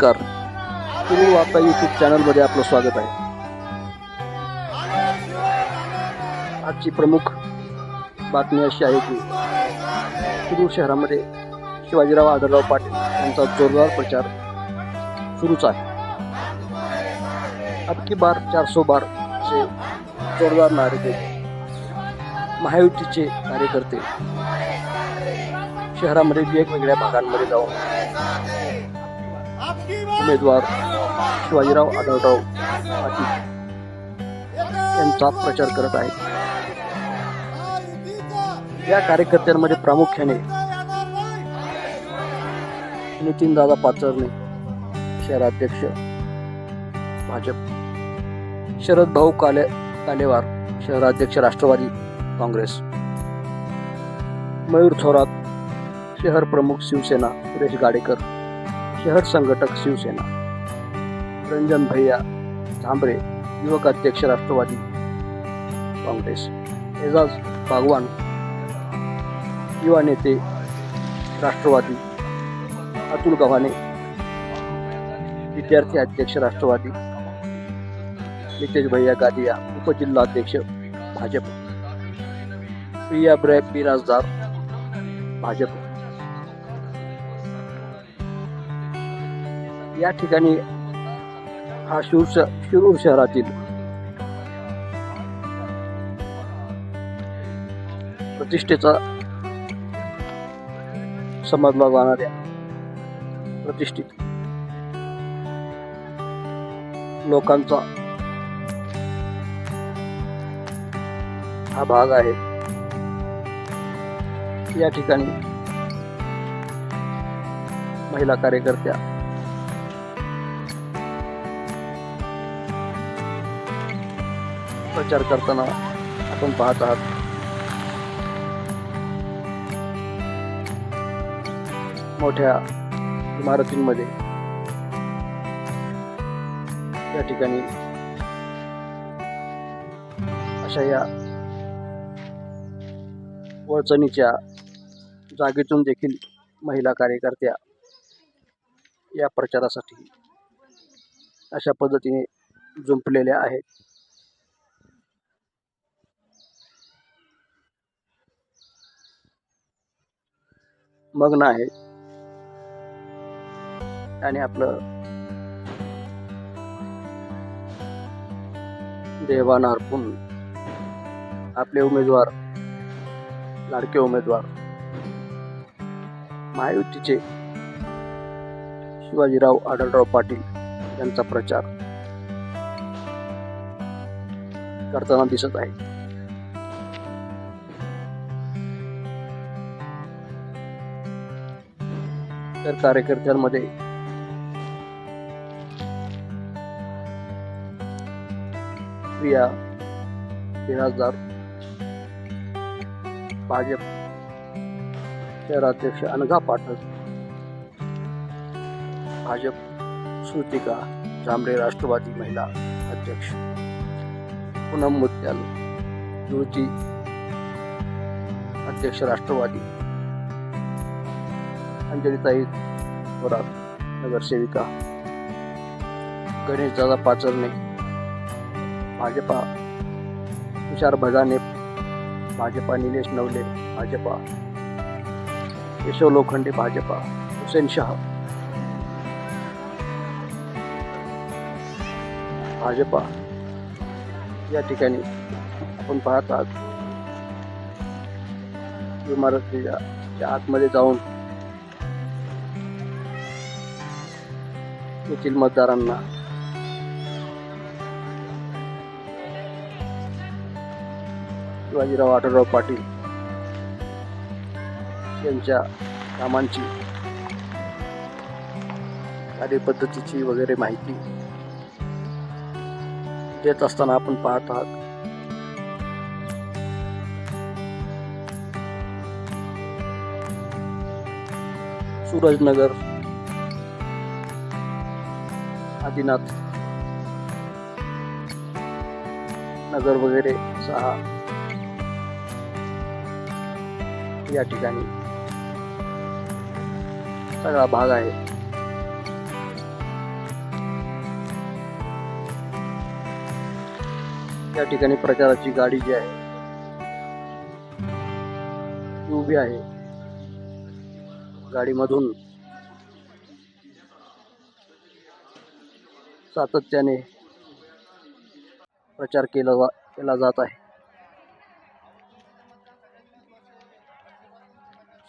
नमस्कार. तुम्ही वार्ता यूट्यूब चॅनलमध्ये आपलं स्वागत आहे. आजची प्रमुख बातमी अशी आहे की कुरुळ शहरामध्ये शिवाजीराव आदरराव पाटील यांचा जोरदार प्रचार सुरूच आहे. अबकी बार चारसो बार असे जोरदार नारे देत महायुतीचे कार्यकर्ते शहरामध्ये वेगवेगळ्या भागांमध्ये जाऊन उमेदवार शिवाजीराव आढळराव पाटील यांचा प्रचार करत आहेत. या कार्यकर्त्यांमध्ये प्रामुख्याने नितीनदादा पाचरणे शहराध्यक्ष भाजप शरद भाऊ काले कालेवार शहराध्यक्ष राष्ट्रवादी काँग्रेस मयूर थोरात शहर प्रमुख शिवसेना सुरेश गाडेकर शहर संघटक शिवसेना रंजन भैया झांबरे युवक अध्यक्ष राष्ट्रवादी काँग्रेस एजाज बागवान युवा नेते राष्ट्रवादी अतुल गव्हाणे विद्यार्थी अध्यक्ष राष्ट्रवादी नितेश भैया गादिया उपजिल्हाध्यक्ष भाजप प्रिया ब्रॅक बिराजदार भाजप. या ठिकाणी हा शिरूर शिरूर शहरातील प्रतिष्ठेचा समजला जाणाऱ्या प्रतिष्ठित लोकांचा हा भाग आहे. या ठिकाणी महिला कार्यकर्त्या प्रचार करताना आपण पाहत आहात. मोठ्या इमारतींमध्ये या ठिकाणी अशा या वळचणीच्या जागेतून देखील महिला कार्यकर्त्या या प्रचारासाठी अशा पद्धतीने जुंपलेल्या आहेत. मग्न आहे आणि आपलं देवान अर्पून आपले उमेदवार लाडके उमेदवार महायुतीचे शिवाजीराव आढळराव पाटील यांचा प्रचार करताना दिसत आहे. तर कार्यकर्त्यांमध्ये. प्रिया बिराजदार भाजप शहराध्यक्ष अनघा पाठक भाजप श्रुतिका झांबरे राष्ट्रवादी महिला अध्यक्ष पूनम मुत्याल जुळची अध्यक्ष राष्ट्रवादी अंजलीताई थोरात नगरसेविका. गणेशदादा पाचरणे भाजपा. तुषार भदाने भाजपा. निलेश नवले भाजपा. केशव लोखंडे भाजपा. हुसेन शाह. भाजपा. या ठिकाणी आपण पाहत आहात इमारतीच्या आतमध्ये जाऊन येथील मतदारांना. शिवाजीराव आढळराव पाटील यांच्या कामांची कार्यपद्धतीची वगैरे माहिती देत असताना आपण पाहत आहात. सूरजनगर आदिनाथ. नगर वगैरे सहा. या ठिकाणी सगळा भाग आहे. या ठिकाणी प्रचाराची गाडी जी आहे ती उभी आहे. गाडीमधून सातत्याने प्रचार केला जा केला जात आहे.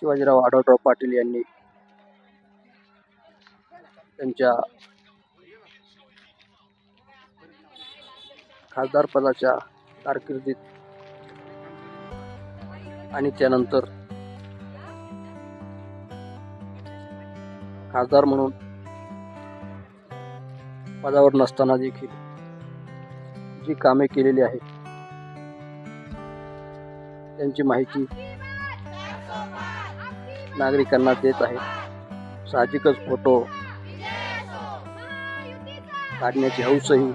शिवाजीराव आढळराव पाटील यांनी त्यांच्या खासदारपदाच्या कारकिर्दीत आणि त्यानंतर खासदार म्हणून पदावर नसताना देखील जी कामे केलेली आहेत. त्यांची माहिती नागरिकांना देत आहेत साहजिकच फोटो काढण्याची हौसही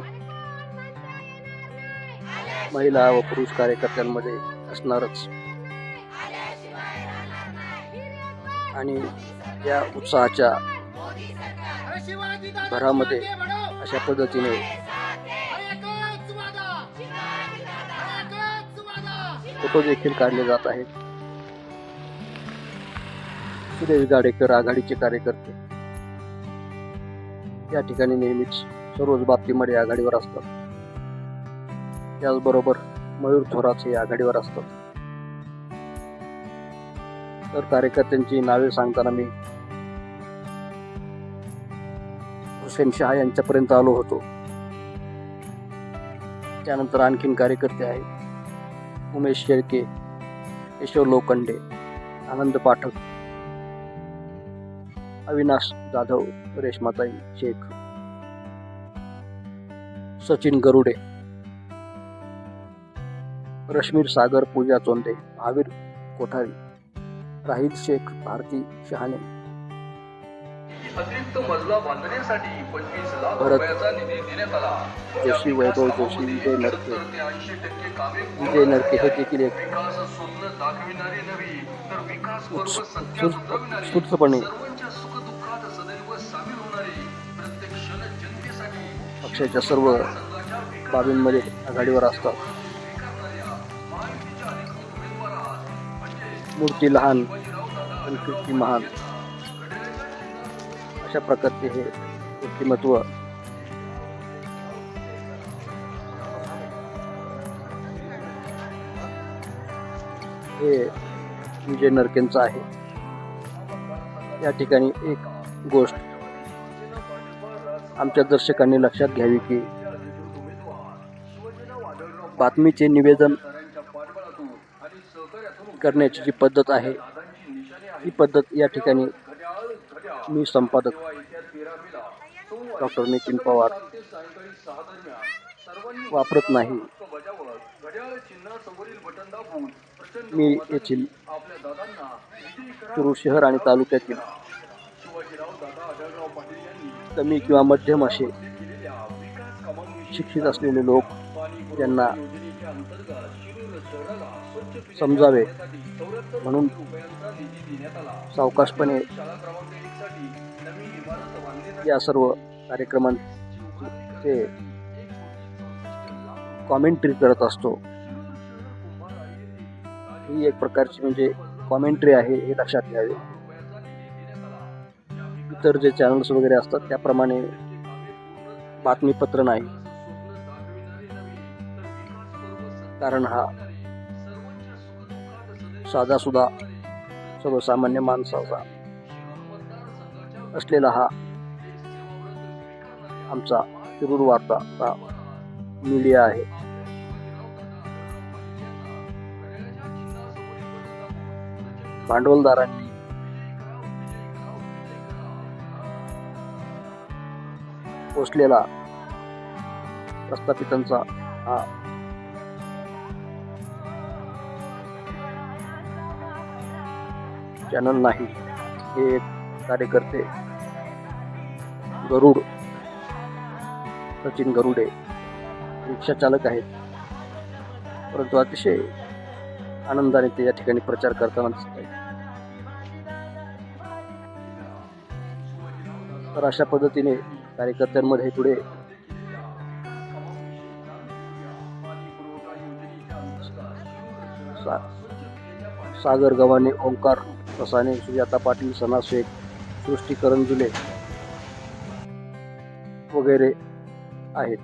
महिला व पुरुष कार्यकर्त्यांमध्ये असणारच. आणि या उत्साहाच्या भरामध्ये अशा पद्धतीने. फोटो देखील काढले जात आहेत. सुरेश गाडेकर आघाडीचे कार्यकर्ते. या ठिकाणी नेहमीच सर्वच बाबतीमध्ये आघाडीवर असतात. त्याचबरोबर मयूर थोरात हे आघाडीवर असतात. तर कार्यकर्त्यांची नावे सांगताना मी हुसेन शहा यांच्यापर्यंत आलो होतो. त्यानंतर आणखीन कार्यकर्ते आहेत. उमेश शेळके केशव लोखंडे आनंद पाठक अविनाश जाधव रेशमाताई शेख सचिन गरुडे रश्मीर सागर पूजा चोंदे महावीर कोठारी राहिल शेख भारती शहाणे अतिरिक्त मजला बांधण्यासाठी पंचवीस लाख रुपयाचा निधी देण्यात आला. जोशी, वैभव जोशी, विजय नरके. 70 ते 80 टक्के कामे पूर्ण विजय नरके हे देखील एक. विकास स्वप्न दाखविणारे नव्हे तर विकास पर्व उत्स- उतरविणारे, सर्वांच्या सुखदुःखात सदैव सामील होणारे प्रत्येक क्षण जनतेसाठी पक्षाच्या सर्व बाबींमध्ये आघाडीवर असतात. म्हणजे मूर्ती लहान दादा पण कीर्ती महान. अशा प्रकारचे हे व्यक्तिमत्व. हे विजय नरकेंचं आहे. या ठिकाणी एक गोष्ट. आमच्या दर्शकांनी लक्षात घ्यावी की बातमीचे निवेदन करण्याची जी पद्धत आहे ही पद्धत या ठिकाणी मी संपादक डॉक्टर नितीन पवार. वापरत नाही. मी येथील शिरूर शहर आणि तालुक्यातील कमी किंवा मध्यम असे शिक्षित असलेले लोक त्यांना समजावे म्हणून सावकाशपणे या सर्व कार्यक्रमांचे कॉमेंट्री करत असतो ही एक प्रकारची म्हणजे कॉमेंट्री आहे हे लक्षात घ्यावे. इतर जे चॅनल्स वगैरे असतात त्याप्रमाणे बातमीपत्र नाही. कारण हा साधा सुद्धा सर्वसामान्य माणसाचा असलेला हा आमचा शिरूर वार्ताचा मीडिया आहे. भांडवलदारांनी पोचलेला प्रस्थापितांचा हा चॅनल नाही. हे एक कार्यकर्ते गरुड सचिन गरुडे रिक्षा चालक आहेत. परंतु अतिशय आनंदाने ते या ठिकाणी प्रचार करताना दिसत आहेत. तर अशा पद्धतीने कार्यकर्त्यांमध्ये पुढे सा सागर गव्हाणे ओंकार प्रसाने सुजाता पाटील सना शेख सृष्टी करंजुले वगैरे आहेत.